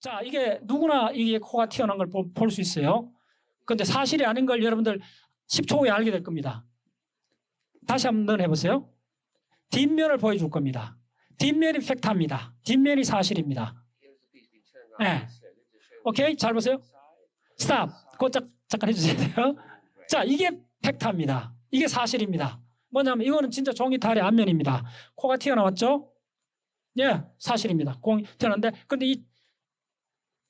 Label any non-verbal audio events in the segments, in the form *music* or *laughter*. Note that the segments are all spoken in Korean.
자, 이게 누구나 이게 코가 튀어나온 걸 볼 수 있어요. 근데 사실이 아닌 걸 여러분들 10초 후에 알게 될 겁니다. 다시 한번 해보세요. 뒷면을 보여줄 겁니다. 뒷면이 팩트입니다. 뒷면이 사실입니다. 네. 오케이? 잘 보세요. 스탑. 그거 짝, 잠깐 해주세요. *laughs* 자, 이게 팩트입니다. 이게 사실입니다. 뭐냐면 이거는 진짜 종이 탈의 앞면입니다. 코가 튀어나왔죠? 예, 사실입니다. 공이 튀어나왔는데, 근데 이,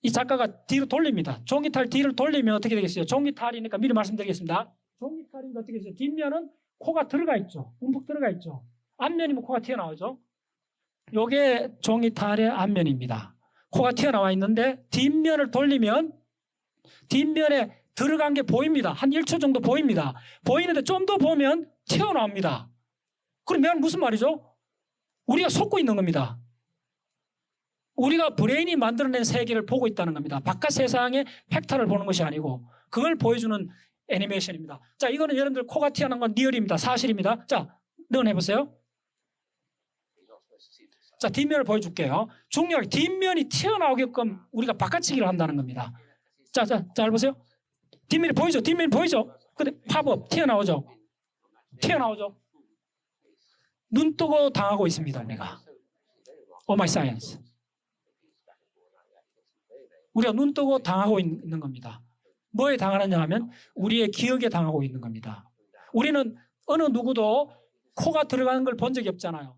이 작가가 뒤로 돌립니다. 종이탈 뒤를 돌리면 어떻게 되겠어요? 종이탈이니까 미리 말씀드리겠습니다. 종이탈이니까 어떻게 되겠어요? 뒷면은 코가 들어가 있죠. 움푹 들어가 있죠. 앞면이면 코가 튀어나오죠. 요게 종이탈의 앞면입니다. 코가 튀어나와 있는데 뒷면을 돌리면 뒷면에 들어간 게 보입니다. 한 1초 정도 보입니다. 보이는데 좀 더 보면 튀어나옵니다. 그러면 무슨 말이죠? 우리가 속고 있는 겁니다. 우리가 브레인이 만들어낸 세계를 보고 있다는 겁니다. 바깥 세상의 팩타를 보는 것이 아니고 그걸 보여주는 애니메이션입니다. 자, 이거는 여러분들 코가 튀어나온 건 리얼입니다. 사실입니다. 자, 넌 해보세요. 자, 뒷면을 보여줄게요. 중요하게 뒷면이 튀어나오게끔 우리가 바깥치기를 한다는 겁니다. 자, 자, 잘 보세요. 뒷면이 보이죠? 뒷면이 보이죠? 근데 팝업 튀어나오죠? 튀어나오죠? 눈 뜨고 당하고 있습니다, 우리가. 오 마이 사이언스. 우리가 눈 뜨고 당하고 있는 겁니다. 뭐에 당하느냐 하면 우리의 기억에 당하고 있는 겁니다. 우리는 어느 누구도 코가 들어가는 걸 본 적이 없잖아요.